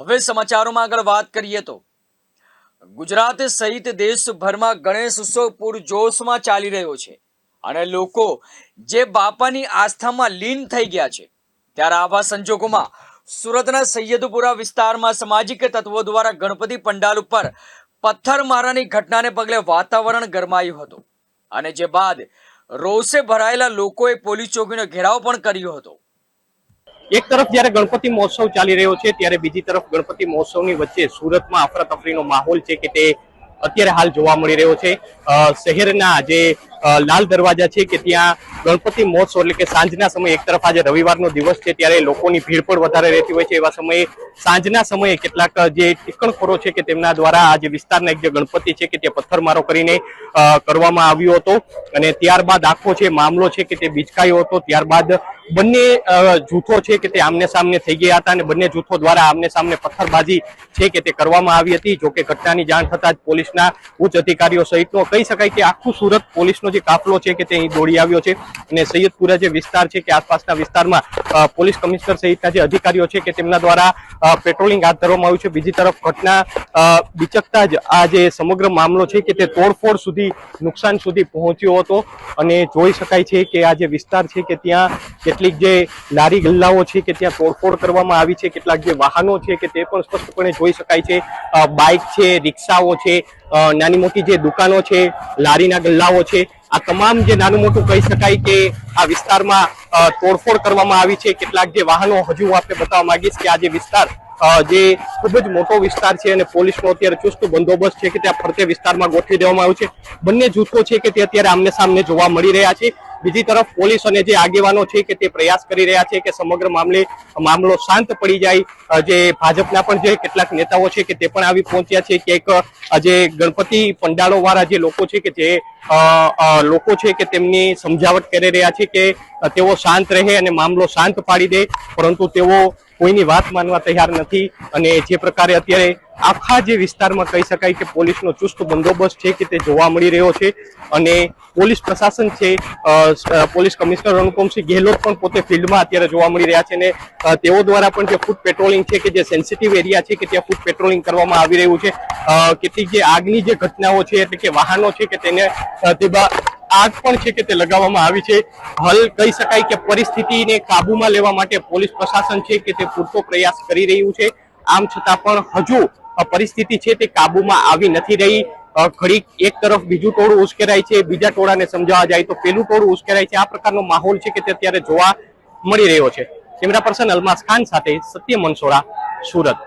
હવે સમાચારોમાં આગળ વાત કરીએ તો ગુજરાત સહિત દેશભરમાં ગણેશ ઉત્સવ પૂરજોશમાં ચાલી રહ્યો છે. અને લોકો જે બાપાની આસ્થામાં લીન થઈ ગયા છે, ત્યારે આવા સંજોગોમાં સુરતના સૈયદપુરા વિસ્તારમાં સામાજિક તત્વો દ્વારા ગણપતિ પંડાલ ઉપર પથ્થરમારાની ઘટનાને પગલે વાતાવરણ ગરમાયું હતું. અને જે બાદ રોષે ભરાયેલા લોકોએ પોલીસ ચોકીનો ઘેરાવ પણ કર્યો હતો. એક તરફ જ્યારે ગણપતિ મહોત્સવ ચાલી રહ્યો છે, ત્યારે બીજી તરફ ગણપતિ મહોત્સવની વચ્ચે સુરતમાં અફરાતફરીનો માહોલ છે કે તે અત્યારે હાલ જોવા મળી રહ્યો છે. શહેરના જે લાલ દરવાજા છે કે ત્યાં ગણપતિ મહોત્સવ એટલે કે સાંજના સમયે એક તરફ આજે રવિવારનો દિવસ છે, ત્યારે લોકોની ભીડ પણ વધારે રહેતી હોય છે. એવા સમયે સાંજના સમયે કેટલાક જે ટીકણખોરો છે કે તેમના દ્વારા આ જે વિસ્તારના એક જે ગણપતિ છે કે તે પથ્થરમારો કરીને કરવામાં આવ્યો હતો. અને ત્યારબાદ આખો જે મામલો છે કે તે બીચકાયો હતો. ત્યારબાદ બંને જૂથો છે કે તે આમને સામને થઈ ગયા હતા અને બંને જૂથો દ્વારા આમને સામને પથ્થરબાજી છે કે તે કરવામાં આવી હતી. જોકે ઘટનાની જાણ થતાં જ પોલીસના ઉચ્ચ અધિકારીઓ સહિતનો કહી શકાય કે આખું સુરત પોલીસનો જે કાફલો છે કે તે અહીં દોડી આવ્યો છે અને સૈયદપુરા જે વિસ્તાર છે કે આસપાસના વિસ્તારમાં પોલીસ કમિશનર સહિતના જે અધિકારીઓ છે કે તેમના દ્વારા પેટ્રોલિંગ હાથ ધરવામાં આવ્યું છે. બીજી તરફ ઘટના બિચકતા જ આ જે સમગ્ર મામલો છે કે તે તોડફોડ સુધી, નુકસાન સુધી પહોંચ્યો હતો અને જોઈ શકાય છે કે આ જે વિસ્તાર છે કે ત્યાં કેટલીક જે લારી ગલ્લાઓ છે કે ત્યાં તોડફોડ કરવામાં આવી છે, કેટલાક જે વાહનો છે કે તે પણ સ્પષ્ટપણે જોઈ શકાય છે. બાઇક છે, રિક્ષાઓ છે નાની મોટી જે દુકાનો છે, લારીના ગલ્લાઓ છે, આ તમામ જે નાનું મોટું કહી શકાય કે આ વિસ્તારમાં તોડફોડ કરવામાં આવી છે. કેટલાક જે વાહનો હજુ હું આપને બતાવવા માંગીશ કે આ જે વિસ્તાર જે ખૂબ જ મોટો વિસ્તાર છે અને પોલીસનો અત્યારે ચુસ્ત બંદોબસ્ત છે કે ત્યાં ફરતે વિસ્તારમાં ગોઠવી દેવામાં આવ્યું છે. બંને જૂથો છે કે તે અત્યારે આમને સામને જોવા મળી રહ્યા છે. બીજી તરફ પોલીસ અને જે આગેવાનો છે કે તે પ્રયાસ કરી રહ્યા છે કે સમગ્ર મામલે મામલો શાંત પડી જાય. જે ભાજપના પણ જે કેટલાક નેતાઓ છે કે તે પણ આવી પહોંચ્યા છે. કે એક જે ગણપતિ પંડાળો વાળા જે લોકો છે કે જે લોકો છે કે તેમની સમજાવટ કરી રહ્યા છે કે તેઓ શાંત રહે અને મામલો શાંત પાડી દે. પરંતુ તેઓ કોઈની વાત માનવા તૈયાર નથી અને જે પ્રકારે અત્યારે આખા જે વિસ્તારમાં કહી શકાય કે પોલીસનો ચુસ્ત બંદોબસ્ત છે કે તે જોવા મળી રહ્યો છે અને પોલીસ પ્રશાસન છે પોલીસ કમિશનર અનુપમસિંહ ગેહલોત પણ પોતે ફિલ્ડમાં અત્યારે જોવા મળી રહ્યા છે અને તેઓ દ્વારા પણ જે ફૂટ પેટ્રોલિંગ છે કે જે સેન્સિટિવ એરિયા છે કે ત્યાં ફૂટ પેટ્રોલિંગ કરવામાં આવી રહ્યું છે. કેટલીક જે આગની જે ઘટનાઓ છે એટલે કે વાહનો છે કે તેને આગ પણ છે કે તે લગાવવામાં આવી છે. હાલ કહી શકાય કે પરિસ્થિતિને કાબુમાં લેવા માટે પોલીસ પ્રશાસન છે કે તે પૂરતો પ્રયાસ કરી રહ્યું છે. આમ છતાં પણ હજુ પરિસ્થિતિ છે તે કાબુમાં આવી નથી રહી. ઘડીક એક તરફ બીજું ટોળું ઉશ્કેરાય છે, બીજા ટોળાને સમજાવવા જાય તો પેલું ટોળું ઉશ્કેરાય છે. આ પ્રકારનો માહોલ છે કે તે અત્યારે જોવા મળી રહ્યો છે. કેમેરા પર્સન અલમાસ ખાન સાથે સત્ય મનસોરા સુરત.